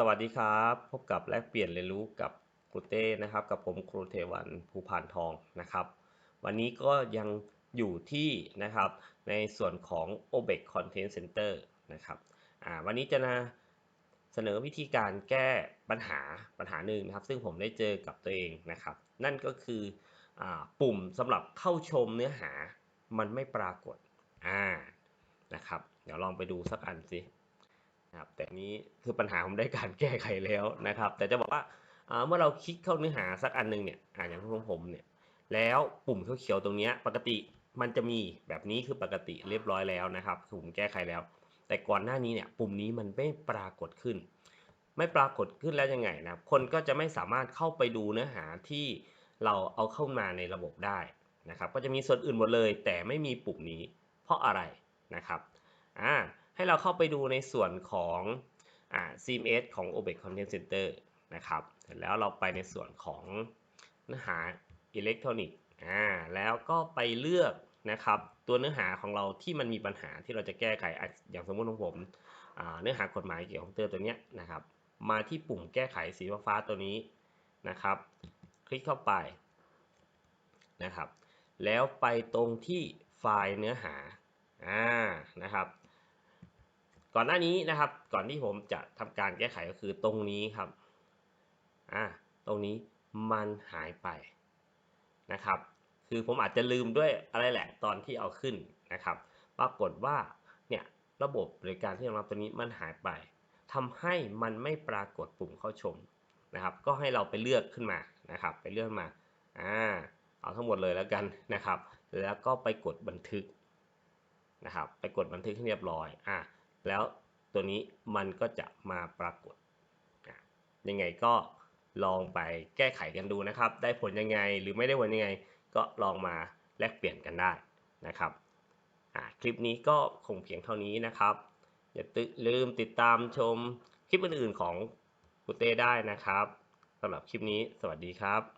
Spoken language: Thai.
สวัสดีครับ พบกับแลกเปลี่ยนเรียนรู้กับครูเต้นะครับ กับผมครูเทวันภูพานทองนะครับ วันนี้ก็ยังอยู่ที่นะครับในส่วนของ OBEC Content Center นะครับอ่าวันนี้จะนะเสนอวิธีการแก้ปัญหาปัญหาหนึ่งนะครับ ซึ่งผมได้เจอกับตัวเองนะครับ นั่นก็คืออปุ่มสำหรับเข้าชมเนื้อหามันไม่ปรากฏอ่านะครับ เดี๋ยวลองไปดูสักอันสิ นะครับแต่นี้คือปัญหาผมได้การแก้ไขแล้วนะครับ แต่จะบอกว่าเมื่อเราคลิกเข้าเนื้อหาสักอันหนึ่งเนี่ยอ่าอย่างของผมเนี่ยแล้วปุ่มเขียวๆตรงนี้ปกติมันจะมีแบบนี้คือปกติเรียบร้อยแล้วนะครับคือผมแก้ไขแล้ว แต่ก่อนหน้านี้เนี่ยปุ่มนี้มันไม่ปรากฏขึ้น ไม่ปรากฏขึ้นแล้วยังไงนะครับคนก็จะไม่สามารถเข้าไปดูเนื้อหาที่เราเอาเข้ามาในระบบได้นะครับ ก็จะมีส่วนอื่นหมดเลย แต่ไม่มีปุ่มนี้เพราะอะไรนะครับอ่า ให้เราเข้าไปดูในส่วนของอ่า CMS ของ OBEC Content Center นะครับเสร็จแล้วเราไปในส่วนของเนื้อหาอิเล็กทรอนิกส์อ่าแล้วก็ไปเลือกนะครับตัวเนื้อหาของเราที่มันมีปัญหาที่เราจะแก้ไขอย่างสมมติของผมเนื้อหากฎหมายเกี่ยวกับคอมพิวเตอร์ตัวนี้นะครับ มาที่ปุ่มแก้ไขสีฟ้าตัวนี้นะครับ คลิกเข้าไปนะครับ แล้วไปตรงที่ไฟล์เนื้อหาอ่านะครับ ก่อนหน้านี้นะครับ ก่อนที่ผมจะทำการแก้ไขก็คือตรงนี้ครับอ่าตรงนี้มันหายไปนะครับ คือผมอาจจะลืมด้วยอะไรแหละตอนที่เอาขึ้นนะครับ ปรากฏว่าเนี่ยระบบบริการที่รองรับตัวนี้มันหายไปทำให้มันไม่ปรากฏปุ่มเข้าชมนะครับ ก็ให้เราไปเลือกขึ้นมานะครับ ไปเลือกมาอ่าเอาทั้งหมดเลยแล้วกันนะครับ แล้วก็ไปกดบันทึกนะครับ ไปกดบันทึกให้เรียบร้อยอ่า แล้วตัวนี้มันก็จะมาปรากฏยังไงก็ลองไปแก้ไขกันดูนะครับ ได้ผลยังไงหรือไม่ได้ผลยังไง ก็ลองมาแลกเปลี่ยนกันได้นะครับคลิปนี้ก็คงเพียงเท่านี้นะครับ อย่าลืมติดตามชมคลิปอื่นๆของกุเต้ได้นะครับสำหรับคลิปนี้สวัสดีครับ